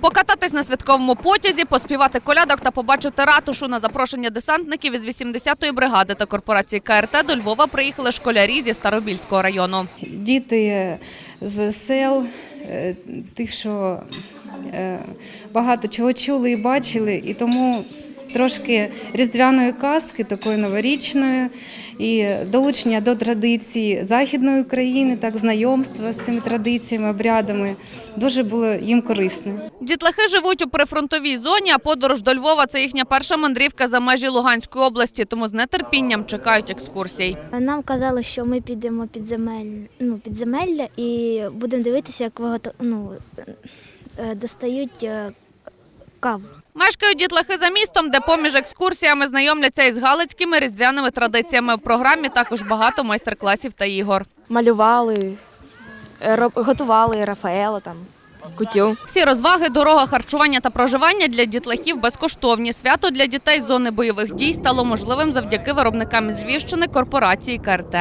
Покататись на святковому потязі, поспівати колядок та побачити ратушу на запрошення десантників із 80-ї бригади та корпорації КРТ до Львова приїхали школярі зі Старобільського району. Діти з сел, е, тих, що е, багато чого чули і бачили, і тому трошки різдвяної казки, такої новорічної, і долучення до традицій Західної України, так знайомства з цими традиціями, обрядами дуже було їм корисне. Дітлахи живуть у прифронтовій зоні, а подорож до Львова це їхня перша мандрівка за межі Луганської області, тому з нетерпінням чекають екскурсій. Нам казали, що ми підемо під земель, ну, підземелля і будемо дивитися, як вигото... ну, е, достають е. Мешкають дітлахи за містом, де поміж екскурсіями знайомляться із галицькими різдвяними традиціями. В програмі також багато майстер-класів та ігор. малювали, е, готували Рафаела там, кутю. Всі розваги, дорога, харчування та проживання для дітлахів безкоштовні. Свято для дітей з зони бойових дій стало можливим завдяки виробникам з Львівщини корпорації КРТ.